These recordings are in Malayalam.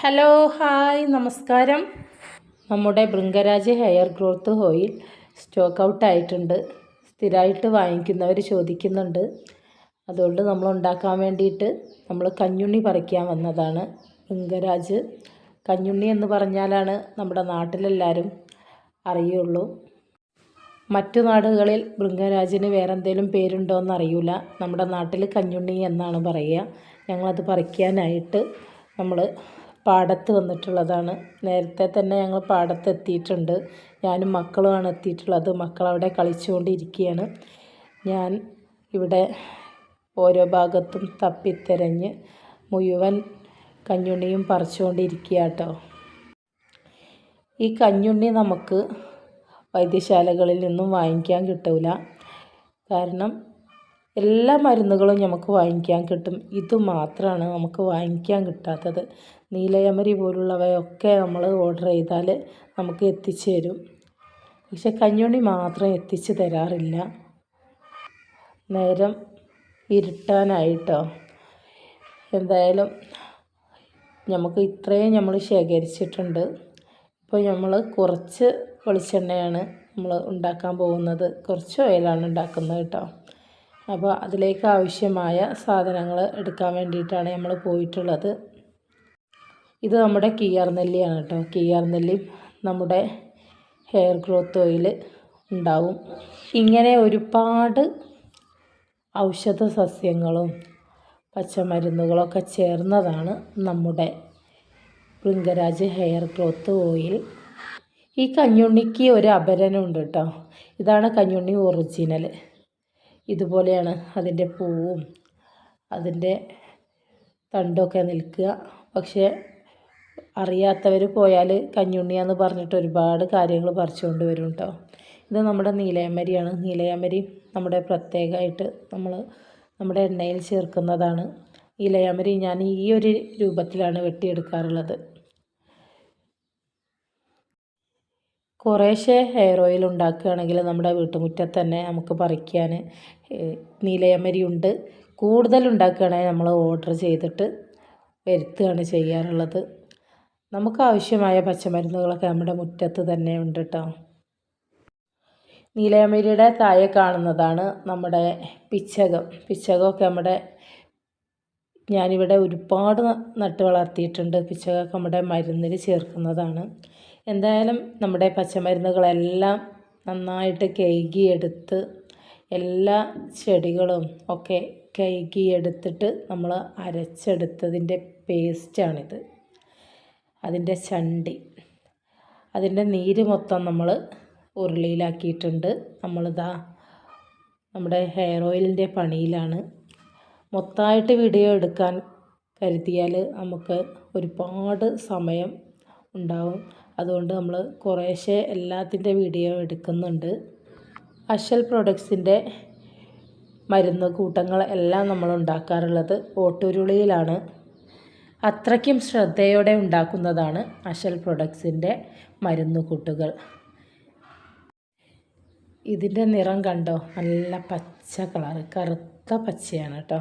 ഹലോ ഹായ് നമസ്കാരം. നമ്മുടെ Bhringraj hair growth oil stock out ആയിട്ടുണ്ട്. സ്ഥിരമായിട്ട് വാങ്ങിക്കുന്നവർ ചോദിക്കുന്നുണ്ട്. അതുകൊണ്ട് നമ്മൾ ഉണ്ടാക്കാൻ വേണ്ടിയിട്ട് നമ്മൾ കഞ്ഞുണ്ണി പറിക്കാൻ വന്നതാണ്. ബൃങ്കരാജ് കഞ്ഞുണ്ണി എന്ന് പറഞ്ഞാലാണ് നമ്മുടെ നാട്ടിലെല്ലാവരും അറിയുള്ളൂ. മറ്റു നാടുകളിൽ ബൃങ്കരാജിന് വേറെ എന്തെങ്കിലും പേരുണ്ടോ എന്ന് അറിയില്ല നമ്മുടെ നാട്ടിൽ കഞ്ഞുണ്ണി എന്നാണ് പറയുക. ഞങ്ങളത് പറിക്കാനായിട്ട് നമ്മൾ പാടത്ത് വന്നിട്ടുള്ളതാണ്. നേരത്തെ തന്നെ ഞങ്ങൾ പാടത്ത് എത്തിയിട്ടുണ്ട്. ഞാനും മക്കളുമാണ് എത്തിയിട്ടുള്ളത്. മക്കളവിടെ കളിച്ചുകൊണ്ടിരിക്കുകയാണ്. ഞാൻ ഇവിടെ ഓരോ ഭാഗത്തും തപ്പിത്തിരഞ്ഞ് മുഴുവൻ കഞ്ഞുണ്ണിയും പറിച്ചുകൊണ്ടിരിക്കുക കേട്ടോ ഈ കഞ്ഞുണ്ണി നമുക്ക് വൈദ്യശാലകളിൽ നിന്നും വാങ്ങിക്കാൻ കിട്ടില്ല കാരണം എല്ലാ മരുന്നുകളും നമുക്ക് വാങ്ങിക്കാൻ കിട്ടും. ഇത് മാത്രമാണ് നമുക്ക് വാങ്ങിക്കാൻ കിട്ടാത്തത്. നീലയമരി പോലുള്ളവയൊക്കെ നമ്മൾ ഓർഡർ ചെയ്താൽ നമുക്ക് എത്തിച്ചു തരും. പക്ഷെ കഞ്ഞുണ്ണി മാത്രം എത്തിച്ചു തരാറില്ല. നേരം ഇരുട്ടാനായിട്ടോ. എന്തായാലും നമുക്ക് ഇത്രയും നമ്മൾ ശേഖരിച്ചിട്ടുണ്ട്. ഇപ്പോൾ നമ്മൾ കുറച്ച് വെളിച്ചെണ്ണയാണ് നമ്മൾ ഉണ്ടാക്കാൻ പോകുന്നത്. കുറച്ച് ഓയിലാണ് ഉണ്ടാക്കുന്നത് കേട്ടോ. അപ്പോൾ അതിലേക്ക് ആവശ്യമായ സാധനങ്ങൾ എടുക്കാൻ വേണ്ടിയിട്ടാണ് നമ്മൾ പോയിട്ടുള്ളത്. ഇത് നമ്മുടെ കിയാർ നെല്ലിയാണ് കേട്ടോ. കിയാർ നെല്ലി നമ്മുടെ ഹെയർ ഗ്രോത്ത് ഓയിൽ ഉണ്ടാവും. ഇങ്ങനെ ഒരുപാട് ഔഷധ സസ്യങ്ങളും പച്ചമരുന്നുകളൊക്കെ ചേർന്നതാണ് നമ്മുടെ ബൃങ്കരാജ് ഹെയർ ഗ്രോത്ത് ഓയിൽ. ഈ കഞ്ഞുണ്ണിക്ക് ഒരു അപരനുണ്ട് കേട്ടോ. ഇതാണ് കഞ്ഞുണ്ണി ഒറിജിനൽ. ഇതുപോലെയാണ് അതിന്റെ പൂവും അതിന്റെ തണ്ടൊക്കെ നിൽക്കുക. പക്ഷേ അറിയാത്തവർ പോയാൽ കഞ്ഞുണ്ണിയാന്ന് പറഞ്ഞിട്ട് ഒരുപാട് കാര്യങ്ങൾ പറിച്ചുകൊണ്ട് വരും കേട്ടോ ഇത് നമ്മുടെ നീലയമരിയാണ് നീലയമരി നമ്മുടെ പ്രത്യേകമായിട്ട് നമ്മൾ നമ്മുടെ എണ്ണയിൽ ചേർക്കുന്നതാണ്. നീലയമരി ഞാൻ ഈ ഒരു രൂപത്തിലാണ് വെട്ടിയെടുക്കാറുള്ളത്. കുറേശ്ശെ ഹെയർ ഓയിൽ ഉണ്ടാക്കുകയാണെങ്കിൽ നമ്മുടെ വീട്ടുമുറ്റത്ത് തന്നെ നമുക്ക് പറിക്കാൻ നീലയമരി ഉണ്ട് കൂടുതൽ ഉണ്ടാക്കുകയാണെങ്കിൽ നമ്മൾ ഓർഡർ ചെയ്തിട്ട് വരുത്തുകയാണ് ചെയ്യാറുള്ളത്. നമുക്ക് ആവശ്യമായ പച്ചമരുന്നുകളൊക്കെ നമ്മുടെ മുറ്റത്ത് തന്നെ ഉണ്ട് കേട്ടോ നീലയമരിയുടെ താഴെ കാണുന്നതാണ് നമ്മുടെ പിച്ചകം. പിച്ചകമൊക്കെ നമ്മുടെ ഞാനിവിടെ ഒരുപാട് നട്ട് വളർത്തിയിട്ടുണ്ട്. പിച്ചകൾക്ക് നമ്മുടെ മരുന്നിൽ ചേർക്കുന്നതാണ്. എന്തായാലും നമ്മുടെ പച്ചമരുന്നുകളെല്ലാം നന്നായിട്ട് കഴുകിയെടുത്ത് എല്ലാ ചെടികളും ഒക്കെ കഴുകിയെടുത്തിട്ട് നമ്മൾ അരച്ചെടുത്തതിന്റെ പേസ്റ്റാണിത്. അതിന്റെ ചണ്ടി. അതിന്റെ നീര് മൊത്തം നമ്മൾ ഉരുളിയിലാക്കിയിട്ടുണ്ട്. നമ്മളിതാ നമ്മുടെ ഹെയർ ഓയിലിന്റെ പണിയിലാണ്. മൊത്തമായിട്ട് വീഡിയോ എടുക്കാൻ കരുതിയാൽ നമുക്ക് ഒരുപാട് സമയം ഉണ്ടാവും. അതുകൊണ്ട് നമ്മൾ കുറേശ്ശെ എല്ലാത്തിന്റെ വീഡിയോ എടുക്കുന്നുണ്ട്. അഷൽ പ്രൊഡക്ട്സിന്റെ മരുന്ന് കൂട്ടങ്ങൾ എല്ലാം നമ്മൾ ഉണ്ടാക്കാറുള്ളത് ഓട്ടുരുളിയിലാണ്. അത്രയ്ക്കും ശ്രദ്ധയോടെ ഉണ്ടാക്കുന്നതാണ് അഷൽ പ്രൊഡക്ട്സിന്റെ മരുന്ന് കൂട്ടുകൾ. ഇതിന്റെ നിറം കണ്ടോ? നല്ല പച്ച കളറ് കറുത്ത പച്ചയാണ് കേട്ടോ.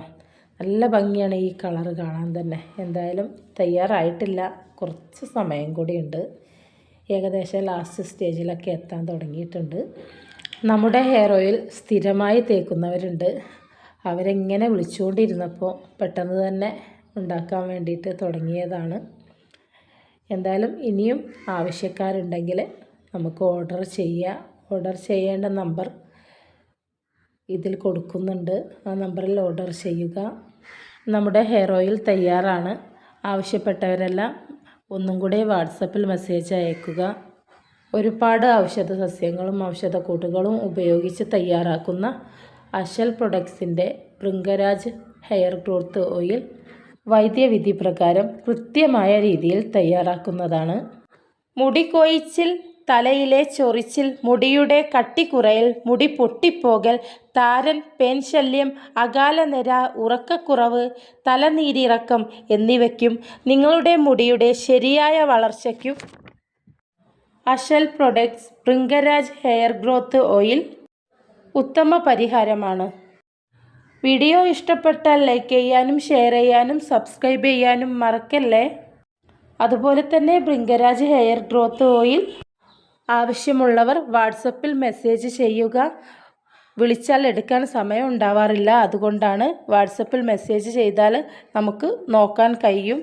നല്ല ഭംഗിയാണ് ഈ കളർ കാണാൻ തന്നെ. എന്തായാലും തയ്യാറായിട്ടില്ല. കുറച്ച് സമയം കൂടിയുണ്ട്. ഏകദേശം ലാസ്റ്റ് സ്റ്റേജിലൊക്കെ എത്താൻ തുടങ്ങിയിട്ടുണ്ട്. നമ്മുടെ ഹെയർ ഓയിൽ സ്ഥിരമായി തേക്കുന്നവരുണ്ട്. അവരെങ്ങനെ വിളിച്ചുകൊണ്ടിരുന്നപ്പോൾ പെട്ടെന്ന് തന്നെ ഉണ്ടാക്കാൻ വേണ്ടിയിട്ട് തുടങ്ങിയതാണ്. എന്തായാലും ഇനിയും ആവശ്യക്കാരുണ്ടെങ്കിൽ നമുക്ക് ഓർഡർ ചെയ്യുക ഓർഡർ ചെയ്യേണ്ട നമ്പർ ഇതിൽ കൊടുക്കുന്നുണ്ട്. ആ നമ്പറിൽ ഓർഡർ ചെയ്യുക. നമ്മുടെ ഹെയർ ഓയിൽ തയ്യാറാണ്. ആവശ്യപ്പെട്ടവരെല്ലാം ഒന്നും കൂടെ വാട്സപ്പിൽ മെസ്സേജ് അയക്കുക. ഒരുപാട് ഔഷധ സസ്യങ്ങളും ഔഷധക്കൂട്ടുകളും ഉപയോഗിച്ച് തയ്യാറാക്കുന്ന അശൽ പ്രൊഡക്ട്സിന്റെ ഭൃംഗരാജ് ഹെയർ ഗ്രോത്ത് ഓയിൽ വൈദ്യവിധി പ്രകാരം കൃത്യമായ രീതിയിൽ തയ്യാറാക്കുന്നതാണ്. മുടി കൊഴിച്ചിൽ തലയിലെ ചൊറിച്ചിൽ മുടിയുടെ കട്ടിക്കുറയൽ മുടി പൊട്ടിപ്പോകൽ താരൻ പേൻശല്യം അകാലനിര ഉറക്കക്കുറവ് തലനീരിറക്കം എന്നിവയ്ക്കും നിങ്ങളുടെ മുടിയുടെ ശരിയായ വളർച്ചയ്ക്കും. Ashal products Bhringraj hair growth oil ഉത്തമ പരിഹാരമാണ്. വീഡിയോ ഇഷ്ടപ്പെട്ടാൽ ലൈക്ക് ചെയ്യാനും ഷെയർ ചെയ്യാനും സബ്സ്ക്രൈബ് ചെയ്യാനും മറക്കല്ലേ? അതുപോലെ തന്നെ ബൃങ്കരാജ് ഹെയർ ഗ്രോത്ത് ഓയിൽ ആവശ്യമുള്ളവർ വാട്സപ്പിൽ മെസ്സേജ് ചെയ്യുക. വിളിച്ചാൽ എടുക്കാൻ സമയം ഉണ്ടാവാറില്ല. അതുകൊണ്ടാണ് വാട്സപ്പിൽ മെസ്സേജ് ചെയ്താൽ നമുക്ക് നോക്കാൻ കഴിയും.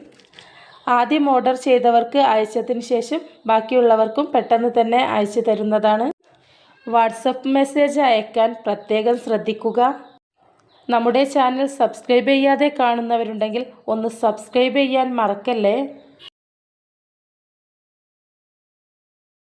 ആദ്യം ഓർഡർ ചെയ്തവർക്ക് അയച്ചതിന് ശേഷം ബാക്കിയുള്ളവർക്കും പെട്ടെന്ന് തന്നെ അയച്ചു തരുന്നതാണ്. വാട്സപ്പ് മെസ്സേജ് അയക്കാൻ പ്രത്യേകം ശ്രദ്ധിക്കുക. നമ്മുടെ ചാനൽ സബ്സ്ക്രൈബ് ചെയ്യാതെ കാണുന്നവരുണ്ടെങ്കിൽ ഒന്ന് സബ്സ്ക്രൈബ് ചെയ്യാൻ മറക്കല്ലേ?